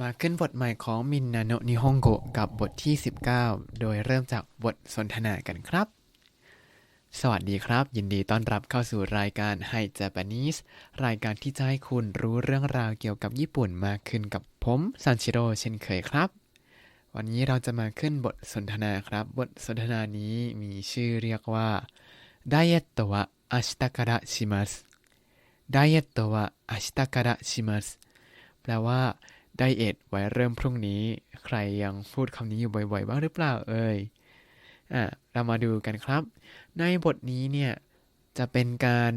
มาขึ้นบทใหม่ของมินนาโนนิฮงโกกับบทที่ 19 โดยเริ่มจากบทสนทนากันครับ สวัสดีครับ ยินดีต้อนรับเข้าสู่รายการ Hi Japanese รายการที่จะให้คุณรู้เรื่องราวเกี่ยวกับญี่ปุ่นมากขึ้นกับผมซันชิโร่เช่นเคยครับ วันนี้เราจะมาขึ้นบทสนทนาครับ บทสนทนานี้มีชื่อเรียกว่าไดเอตโตวะอาชิตะการะชิมัสไดเอตโตวะอาชิตะการะชิมัสแปลว่า ไดเอทไว้เริ่มพรุ่งนี้ ใครยังพูดคำนี้อยู่บ่อยๆบ้างหรือเปล่าเอ่ยอะเรามาดูกันครับ ในบทนี้เนี่ย จะเป็นการ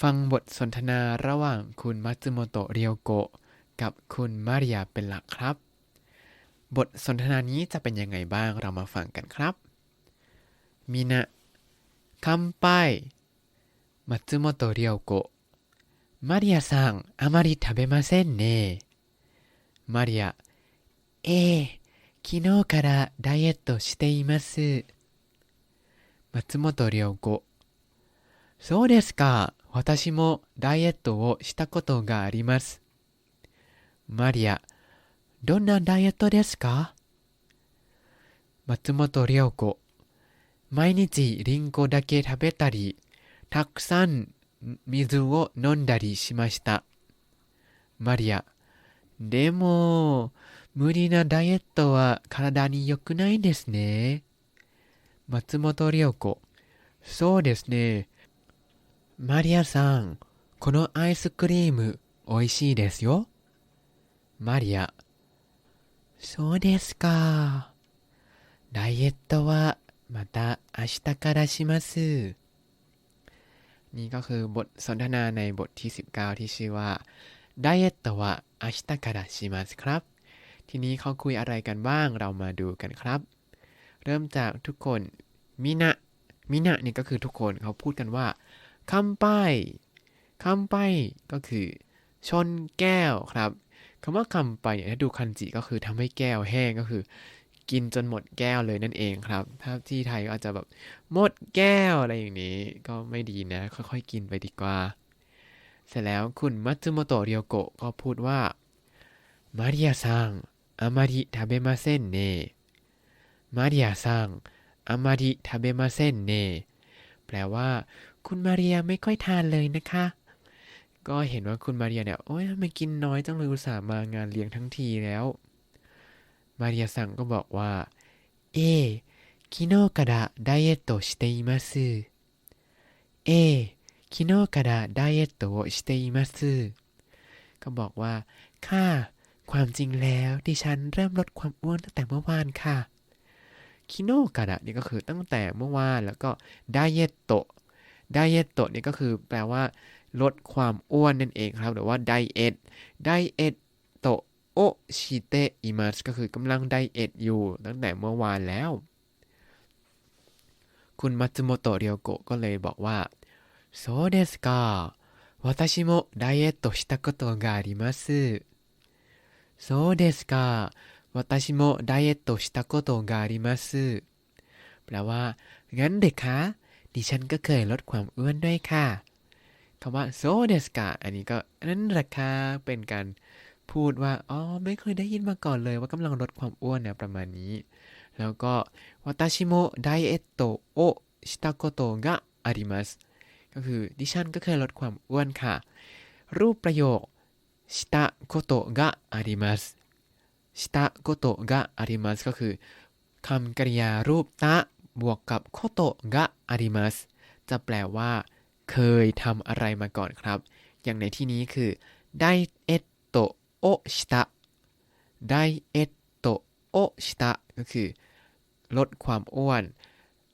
ฟังบทสนทนาระหว่างคุณมัตสึโมโตะเรียวโกะกับคุณมาริยาเป็นหลักครับ บทสนทนานี้จะเป็นยังไงบ้างเรามาฟังกันครับมินะคัมไปมัตสึโมโตะเรียวโกะมาริยาซังอามาริทาเบมาเซนเน マリア、ええ、昨日からダイエットしています。松本涼子、そうですか。私もダイエットをしたことがあります。マリア、どんなダイエットですか？松本涼子、毎日リンゴだけ食べたり、たくさん水を飲んだりしました。マリア、でも、無理なダイエットは体に良くないですね。松本涼子、そうですね。マリアさん、このアイスクリーム、美味しいですよ。マリア、そうですか。ダイエットはまた明日からします。นี่ก็คือบทสนทนาในบทที่ 19 ที่ชื่อว่า ไดเอตวะอาชิตะการะชิมัสครับ ทีนี้เขาคุยอะไรกันบ้างเรามาดูกันครับ เริ่มจากทุกคนมินะมินะนี่ก็คือทุกคนเขาพูดกันว่าคัมไปคัมไปก็คือ ชนแก้วครับคำว่าคัมไปเนี่ยถ้าดูคันจิก็คือทำให้แก้วแห้งก็คือ กินจนหมดแก้วเลยนั่นเองครับ ถ้าที่ไทยก็อาจจะแบบหมดแก้วอะไรอย่างนี้ ก็ไม่ดีนะ ค่อยๆ กินไปดีกว่า เสร็จแล้วคุณมัตสึโมโตะเรียวโกะก็พูดว่ามาริยาซังอามาริทาเบมาเซ่นเนมาริยาซังอามาริทาเบมาเซ่นเนแปลว่า คุณมาเรียไม่ค่อยทานเลยนะคะ ก็เห็นว่าคุณมาเรียเนี่ยโอ้ยทำไมกินน้อยจังเลยอุตส่าห์มางานเลี้ยงทั้งทีแล้ว มาเรียซังก็บอกว่า เอ昨日からダイエットをしています。 คิโนกะดาไดเอตโตะชเตอิมัสึก็บอกว่า ค่ะ ความจริงแล้วที่ฉันเริ่มลดความอ้วนตั้งแต่เมื่อวานค่ะ คิโนกะดะนี่ก็คือตั้งแต่เมื่อวานแล้วก็ไดเอตโตะไดเอตโตะนี่ก็คือแปลว่า ลดความอ้วนนั่นเองครับหรือว่าไดเอทไดเอทโตะโอชิเตอิมัสก็คือกำลังไดเอทอยู่ ตั้งแต่เมื่อวานแล้ว คุณมัตสึโมโตะเรียวโกะก็เลยบอกว่า そうですか私もダイエットしたことがありますそうですか私もダイエットしたことがありますแปลว่า งั้นเด็กคะ ดิฉันก็เคยลดความอ้วนด้วยค่ะคำว่าโซเดสกะอันนี้ก็นั่นแหละค่ะเป็นการพูดว่า อ๋อ ไม่เคยได้ยินมาก่อนเลยว่ากำลังลดความอ้วนเนี่ยประมาณนี้ แล้วก็วาตาชิโมไดเอตโตโอชิตาโ ก็คือดิฉันก็เคยลดความอ้วนค่ะ รูปประโยคชิตาโกโตกะอาริมัสชิตาโกโตกะอาริมัสก็คือคำกริยารูปตะบวกกับโคโตกะอาริมัสจะแปลว่า เคยทำอะไรมาก่อนครับ อย่างในที่นี้คือไดเอตโตโอชิตะไดเอตโตโอชิตะก็คือ ลดความอ้วน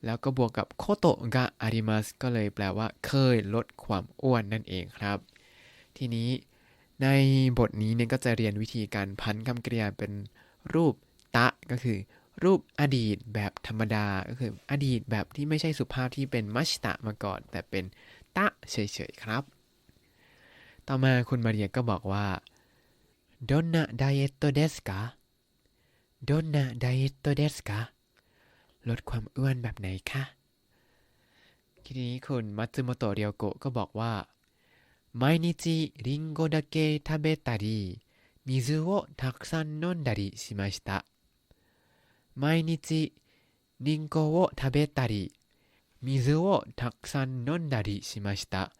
แล้วก็บวกกับโคโตะกะอาริมัสก็เลยแปลว่า เคยลดความอ้วนนั่นเองครับ ทีนี้ในบทนี้เนี่ยก็จะเรียนวิธีการพันคำกริยาเป็นรูปตะก็คือ รูปอดีตแบบธรรมดาก็คืออดีตแบบที่ไม่ใช่สุภาพที่เป็นมัชตะมาก่อน แต่เป็นตะเฉยๆครับ ต่อมาคุณมาเรียก็บอกว่าどんなダイエットですかどんなダイエットですか ลดความอ้วนแบบไหนคะ ทีนี้คุณมัตสึโมโตะเรียวโกะก็บอกว่า毎日リンゴだけ食べたり 水をたくさん飲んだりしました。毎日リンゴを食べたり、水をたくさん飲んだりしました。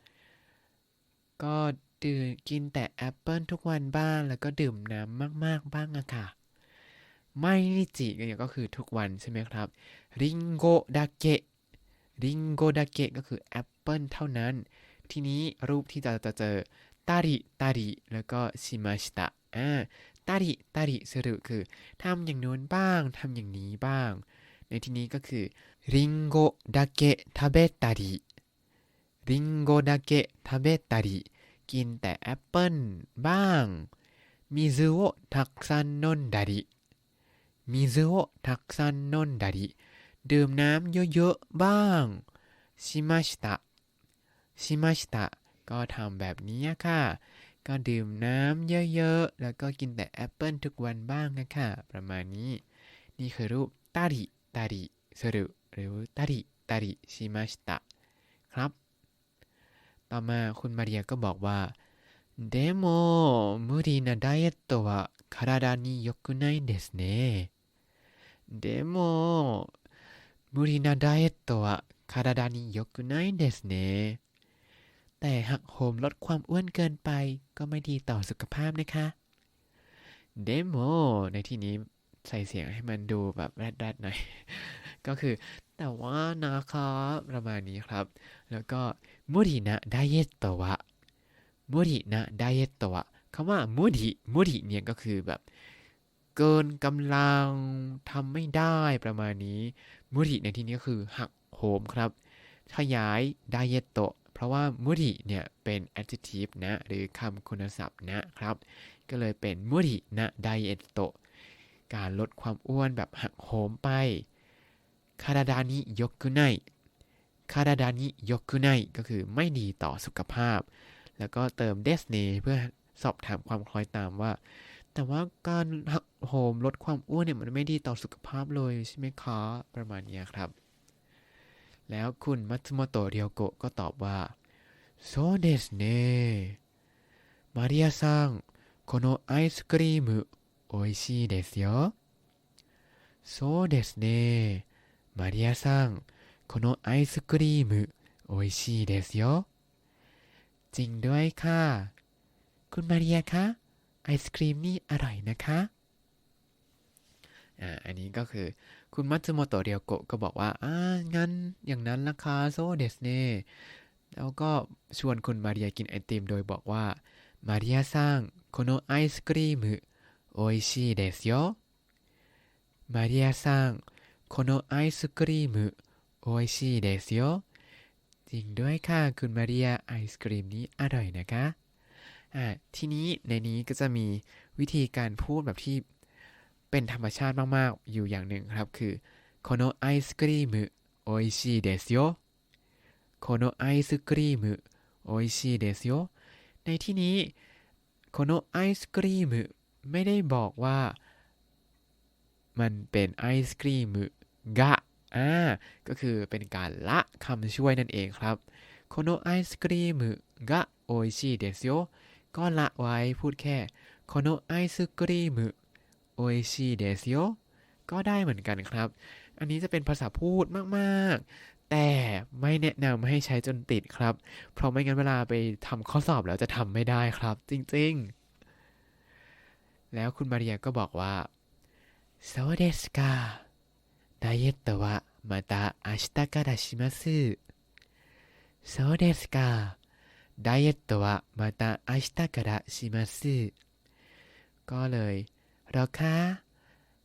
ก็ดื่มกินแต่แอปเปิลทุกวันบ้าง แล้วก็ดื่มน้ำมาก ๆ บ้างอะค่ะ ไม่นิจิเนี่ยก็คือทุกวันใช่ไหมครับริงโกดาเกะริงโกดาเกะก็คือแอปเปิลเท่านั้น ทีนี้รูปที่จะจะเจอตาริตาริแล้วก็ชิมาชิตะอ่าตาริตาริสรุคือทำอย่างโน้นบ้างทำอย่างนี้บ้าง ในที่นี้ก็คือริงโกดาเกะทาเบตาริริงโกดาเกะทาเบตาริกินแต่แอปเปิลบ้างมิซุโอทักซันนนดาริ มิซุโอทักซันนนดาริดื่มน้ำเยอะๆบ้างชิมาชิตะชิมาชิตะก็ทำแบบนี้ค่ะ ก็ดื่มน้ำเยอะๆ แล้วก็กินแต่แอปเปิลทุกวันบ้างนะคะประมาณนี้ นี่คือรูปตาริตาริสรุหรือตาริตาริชิมาชิตะครับ ต่อมาคุณมาเรียก็บอกว่าでも無理なダイエットは体に良くないですね でも無理なダイエットは体に良くないですねแต่หักโหมลดความอ้วนเกินไปก็ไม่ดีต่อสุขภาพนะคะเดโมในที่นี้ใส่เสียงให้มันดูแบบแรดๆหน่อย ก็คือ แต่ว่านะครับประมาณนี้ครับ แล้วก็มุรินะไดเอตโตวะมุรินะไดเอตโตวะคำว่ามุริมุริเนี่ยก็คือแบบ เกินกำลังทำไม่ได้ประมาณนี้มุริในที่นี้ก็คือหักโหมครับ ขยายไดเอโตเพราะว่ามุริเนี่ยเป็น adjective นะ หรือคำคุณศัพท์นะครับ ก็เลยเป็นมุรินะไดเอโตการลดความอ้วนแบบหักโหมไปคาราดานิยกุไนคาราดานิยกุไนก็คือไม่ดีต่อสุขภาพ แล้วก็เติมเดสเนเพื่อสอบถามความคล้อยตามว่า แต่ว่าการหัก โหมลดความอ้วนเนี่ยมันไม่ดีต่อสุขภาพเลยใช่ไหมคะ ประมาณนี้ครับ แล้วคุณมัตสึโมโตะเรียวโกะก็ตอบว่าโซเดสเน่มาริยาซังこのアイスクリーム美味しいですよそうですねマリアさんこのアイスクリーム美味しいですよจริงด้วยค่ะ คุณมาริยาคะ ไอศครีมนี่อร่อยนะคะ อ่าอันนี้ก็คือ คุณมัตสึโมโตะเรียวโกะก็บอกว่า อ่า งั้นอย่างนั้นราคาโซเดสเน่แล้วก็ชวนคุณมาเรียกินไอติมโดยบอกว่า มาริยาซังこのアイスクリーム美味しいですよมาริยาซังこのアイスクリーム美味しいですよจริงด้วยค่ะ คุณมาริยาไอศครีมนี้อร่อยนะคะอ่าทีนี้ในนี้ก็จะมีวิธีการพูดแบบที่ เป็นธรรมชาติมาก ๆ อยู่อย่างหนึ่งครับ คือこのアイスクリーム美味しいですよこのアイスクリーム美味しいですよในที่นี้このไอศครีมไม่ได้บอกว่า มันเป็นไอศครีมกะอ่าก็คือเป็นการละคำช่วยนั่นเองครับโคโนไอศครีมกะโออิชิเดสโยก็ละไว้พูดแค่โคโนไอศครีม โออิชิเดสโยก็ได้เหมือนกันครับ อันนี้จะเป็นภาษาพูดมาก ๆ แต่ไม่แนะนำให้ใช้จนติดครับ เพราะไม่งั้นเวลาไปทำข้อสอบแล้วจะทำไม่ได้ครับ จริง ๆ แล้วคุณมาเรียก็บอกว่าโซเดสกาダイエットはまた明日からします。そうですか。ダイエットはまた明日からします。ก็เลยเ หรอคะ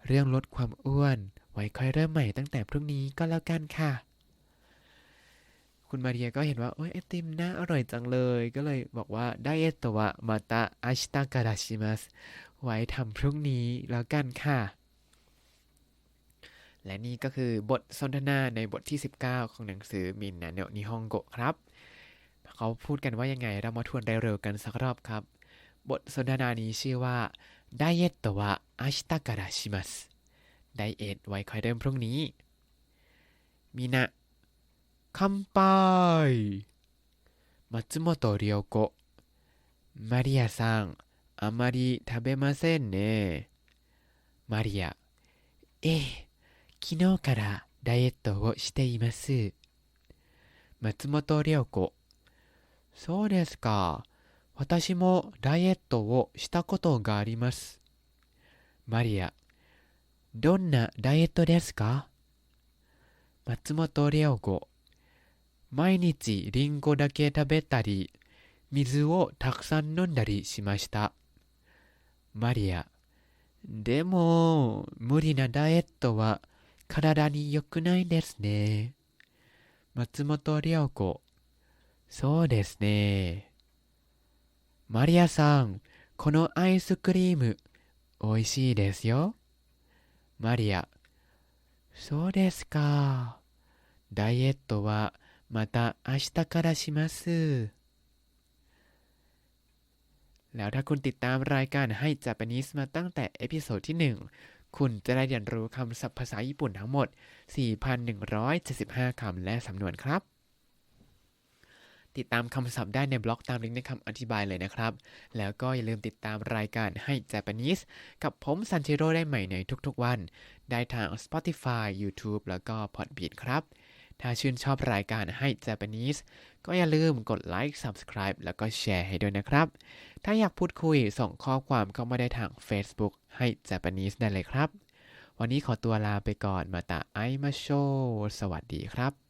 เรื่องลดความอ้วน ไว้ค่อยเริ่มใหม่ตั้งแต่พรุ่งนี้ก็แล้วกันค่ะ คุณมาเรียก็เห็นว่า โอ้ยไอติมน่าอร่อยจังเลย ก็เลยบอกว่าไดเอตโตะมาตาอาชิตาการาชิมัสไว้ทำพรุ่งนี้แล้วกันค่ะ และนี่ก็คือบทสนทนาในบทที่ 19 ของหนังสือมินนาเนโนิฮงโกครับ เขาพูดกันว่ายังไงเรามาทวนได้เร็วกันสักรอบครับ บทสนทนานี้ชื่อว่า ไดเอตโตะอาชิตาการาชิมัสไดเอทไว้คอยเริ่มพรุ่งนี้ มินะคัมปายมัตสึโมโตะเรียวโกะมาริยาซัง あまり食べませんね。マリア、ええ、昨日からダイエットをしています。松本涼子、そうですか。 私もダイエットをしたことがあります。マリア、どんなダイエットですか？松本涼子、毎日リンゴだけ食べたり、水をたくさん飲んだりしました。マリア、でも、無理なダイエットは体に良くないですね。松本涼子、そうですね。マリアさん、このアイスクリーム、美味しいですよ。マリア、そうですか。ダイエットはまた明日からします แล้วถ้าคุณติดตามรายการให้ Japanese มาตั้งแต่เอพิโซดที่ 1 คุณจะได้เรียนรู้คำศัพท์ภาษาญี่ปุ่นทั้งหมด 4,175 คำและสำนวนครับ ติดตามคำศัพท์ได้ในบล็อกตามลิงก์ในคำอธิบายเลยนะครับ แล้วก็อย่าลืมติดตามรายการให้ Japanese กับผมซันเชโรได้ใหม่ในทุกๆวัน ได้ทาง Spotify YouTube แล้วก็ Podbean ครับ ถ้าชื่นชอบรายการให้ Japanese ก็อย่าลืมกดไลค์ Subscribe แล้วก็แชร์ให้ด้วยนะครับ ถ้าอยากพูดคุยส่งข้อความเข้ามาได้ทาง Facebook ให้ Japanese ได้เลยครับ วันนี้ขอตัวลาไปก่อนมาตาไอมาโช สวัสดีครับ